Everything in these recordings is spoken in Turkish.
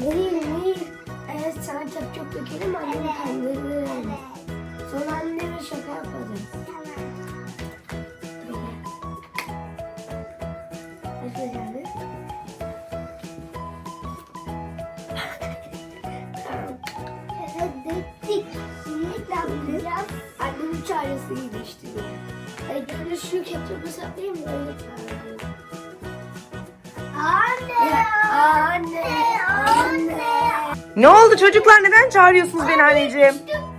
Nehir, Nehir. Eğer sana ketçap dökelim annemi kandırırım. Sonra anneme şaka. Nasıl yani? Evet döktük. Şimdi ne yapacağız? Annemin çaresiydi işte. Hadi böyle şu ketçapı saklayayım mı? Öyle çağırıyorum. Anne! Anne! Anne! Ne oldu çocuklar neden çağırıyorsunuz beni anneciğim?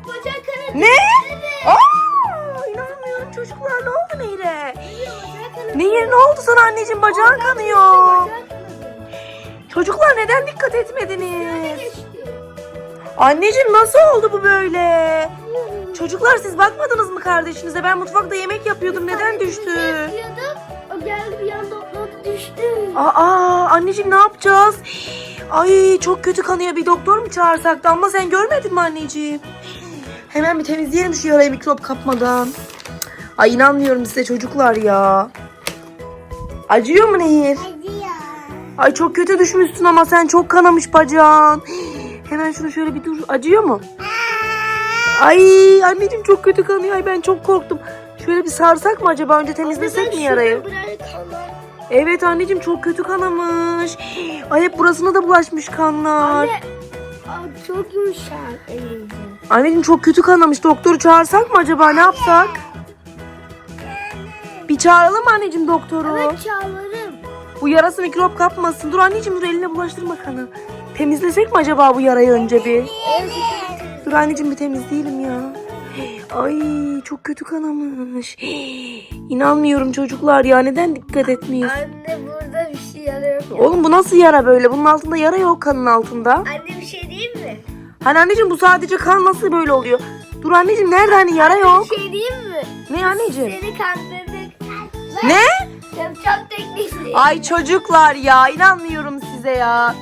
Bacak kanadı. Ne? Evet. Aa, inanmıyorum çocuklar ne oldu Nehir'e? Nehir ne oldu sana anneciğim bacağın kanıyor. Çocuklar neden dikkat etmediniz? Anneciğim nasıl oldu bu böyle? Çocuklar siz bakmadınız mı kardeşinize? Ben mutfakta yemek yapıyordum. Neden düştü? O geldi bir anda atladı düştü. Aa anneciğim ne yapacağız? Ay çok kötü kanıyor. Bir doktor mu çağırsak da ama sen görmedin mi anneciğim? Hemen bir temizleyelim şu yarayı mikrop kapmadan. Ay inanmıyorum size çocuklar ya. Acıyor mu Nehir? Ya. Ay çok kötü düşmüşsün ama sen çok kanamış bacağın. Hemen şunu şöyle bir dur. Acıyor mu? Ay anneciğim çok kötü kanıyor. Ay ben çok korktum. Şöyle bir sarsak mı acaba? Önce temizlesek mi yarayı? Evet anneciğim çok kötü kanamış. Ay hep burasına da bulaşmış kanlar. Anne. Aa, çok yumuşak elince. Anneciğim çok kötü kanamış. Doktoru çağırsak mı acaba? Ne yapsak? Bir çağıralım mı anneciğim doktoru? Evet çağlarım. Bu yarası mikrop kapmasın. Dur anneciğim dur eline bulaştırma kanı. Temizlesek mi acaba bu yarayı önce bir? Evet. Dur anneciğim bir temizleyelim ya. Ay çok kötü kanamış. İnanmıyorum çocuklar ya neden dikkat etmiyorsun? Anne burada bir şey yarıyor. Oğlum bu nasıl yara böyle? Bunun altında yara yok kanın altında. Anne bir şey diyeyim mi? Hani anneciğim bu sadece kan nasıl böyle oluyor? Dur anneciğim nerede hani yara yok? Bir şey diyeyim mi? Ne anneciğim? Seni kandırdık. Ne? Yapacak tekniği. Ay çocuklar ya inanmıyorum size ya.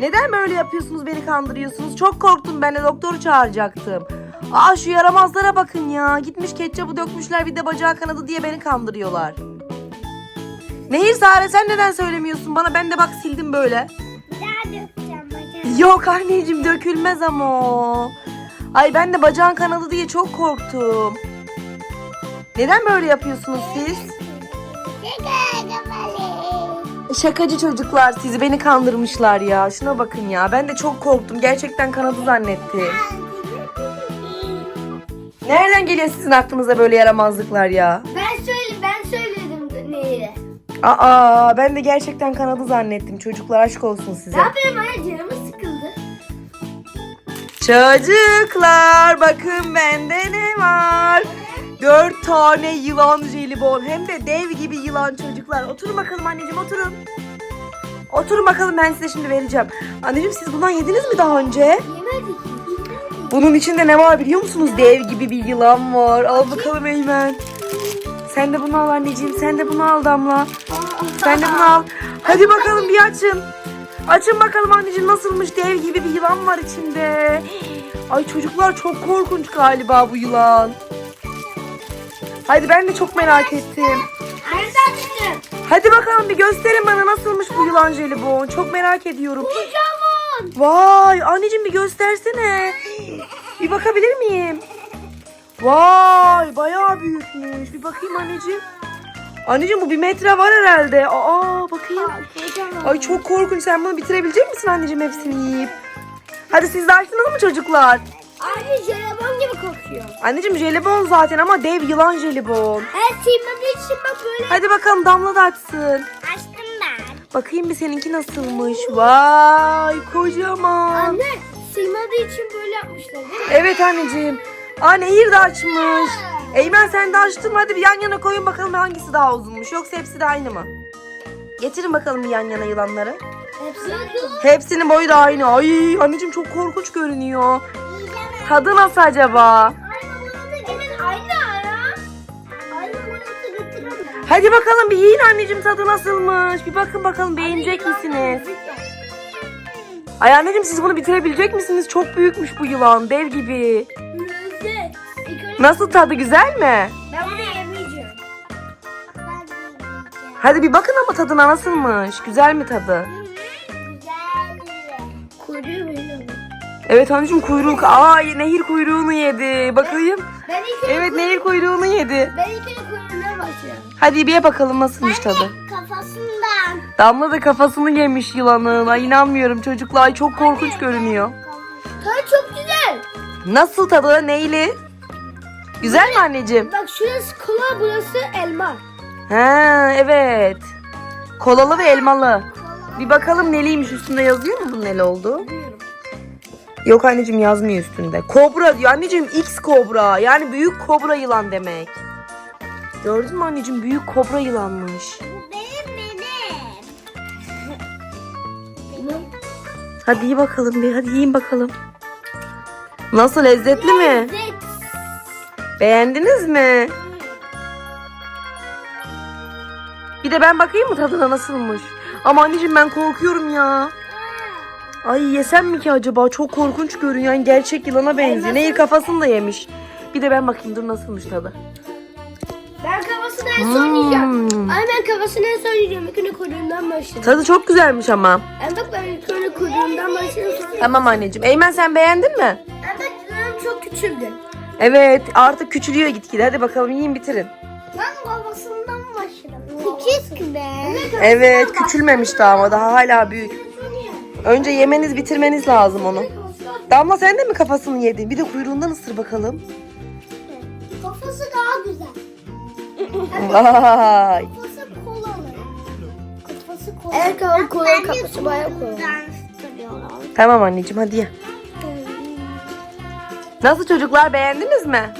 Neden böyle yapıyorsunuz beni kandırıyorsunuz? Çok korktum ben de doktoru çağıracaktım. Aa şu yaramazlara bakın ya. Gitmiş ketçabı dökmüşler bir de bacağı kanadı diye beni kandırıyorlar. Nehir Sare sen neden söylemiyorsun bana? Ben de bak sildim böyle. Daha dökeceğim bacak. Yok anneciğim dökülmez ama o. Ay ben de bacağın kanadı diye çok korktum. Neden böyle yapıyorsunuz siz? Şakacı çocuklar sizi beni kandırmışlar ya. Şuna bakın ya. Ben de çok korktum. Gerçekten kanadı zannettim. Nereden geliyor sizin aklınıza böyle yaramazlıklar ya? Ben söyle ben söyledim neyi? Aa ben de gerçekten kanadı zannettim. Çocuklar aşk olsun size. Ne yapayım anne canımız sıkıldı. Çocuklar bakın bende ne var? Dört tane yılan jelibon. Hem de dev gibi yılan çocuklar. Oturun bakalım anneciğim oturun. Oturun bakalım ben size şimdi vereceğim. Anneciğim siz bundan yediniz mi daha önce? Yemedik. Bunun içinde ne var biliyor musunuz? Dev gibi bir yılan var. Al bakalım Eymen. Sen de bunu al anneciğim. Sen de bunu al Damla. Sen de bunu al. Hadi bakalım bir açın. Açın bakalım anneciğim nasılmış dev gibi bir yılan var içinde. Ay çocuklar çok korkunç galiba bu yılan. Hadi ben de çok merak ettim. Hadi bakalım bir gösterin bana nasılmış bu yılan jelibon. Çok merak ediyorum. Kocaman. Vay anneciğim bir göstersene. Bir bakabilir miyim? Vay bayağı büyükmüş. Bir bakayım anneciğim. Anneciğim bu bir metre var herhalde. Aa bakayım. Ay çok korkunç. Sen bunu bitirebilecek misin anneciğim hepsini yiyip? Hadi siz de açtınız mı çocuklar? Anne jelibon gibi kokuyor. Anneciğim jelibon zaten ama dev yılan jelibon. Evet sığmadığı için bak böyle. Hadi bakalım Damla da açsın. Açtım ben. Bakayım bir seninki nasılmış. Vay kocaman. Anne sığmadığı için böyle değil mi? Evet anneciğim. Aa Nehir de açmış. Eymen sen de açtın mı? Hadi bir yan yana koyun bakalım hangisi daha uzunmuş. Yoksa hepsi de aynı mı? Getirin bakalım bir yan yana yılanları. Hepsi Hepsinin boyu da aynı. Ay anneciğim çok korkunç görünüyor. Tadı nasıl acaba? Hadi bakalım bir yiyin anneciğim tadı nasılmış. Bir bakın bakalım beğenecek misiniz? Ay anneciğim siz bunu bitirebilecek misiniz? Çok büyükmüş bu yılan. Dev gibi. Lezzet. Nasıl tadı güzel mi? ben bunu yemeyeceğim. Hadi bir bakın ama tadına nasılmış. Güzel mi tadı? Evet anneciğim kuyruk. Aa nehir kuyruğunu yedi. Bakayım. Ben ilk önce, Evet nehir kuyruğunu yedi. ben ilk önce kuyruğundan başlıyorum. Hadi bir ye bakalım nasılmış tadı. Kafasından. Damla da kafasını yemiş yılanın. Ay inanmıyorum çocuklar. Ay, çok korkunç görünüyor. Tadı çok güzel. Nasıl tadı? Neyli? Güzel mi anneciğim? Bak şurası kola burası elma. Ha evet. Kolalı ve elmalı. Bir bakalım neliymiş üstünde yazıyor mu bunun neli olduğu? Yok anneciğim yazmıyor üstünde. Kobra diyor anneciğim X kobra. Yani büyük kobra yılan demek. Gördün mü anneciğim büyük kobra yılanmış. Benim Hadi iyi bakalım bir hadi yiyin bakalım. Nasıl lezzetli mi? Beğendiniz mi? Bir de ben bakayım mı tadına nasılmış? Ama anneciğim ben korkuyorum ya. Ay yesem mi ki acaba? Çok korkunç görünüyor. Yani gerçek yılana benziyor. Nehir kafasını da yemiş. Bir de ben bakayım dur nasılmış tadı. En son yiyeceğim. Hmm. Ay ben kafasını en son yiyeceğim. İlk önce kuyruğundan başladım. Tadı çok güzelmiş ama. En bak ben ilk önce kuyruğundan başladım sonra. Tamam anneciğim. Eymen sen beğendin mi? Bak kuyruğum çok küçüldü. Evet artık küçülüyor gitgide. Hadi bakalım yiyin bitirin. Ben kafasından başladım. Küçük be. Evet küçülmemiş daha ama daha hala büyük. Önce yemeniz bitirmeniz lazım onu. Damla sen de mi kafasını yedin? Bir de kuyruğundan ısır bakalım. Kafası daha güzel. Vay. Kafası kolalı. Kafası kolalı. Evet kolalı kafası bayağı kolalı. Tamam anneciğim hadi ye. Nasıl çocuklar beğendiniz mi?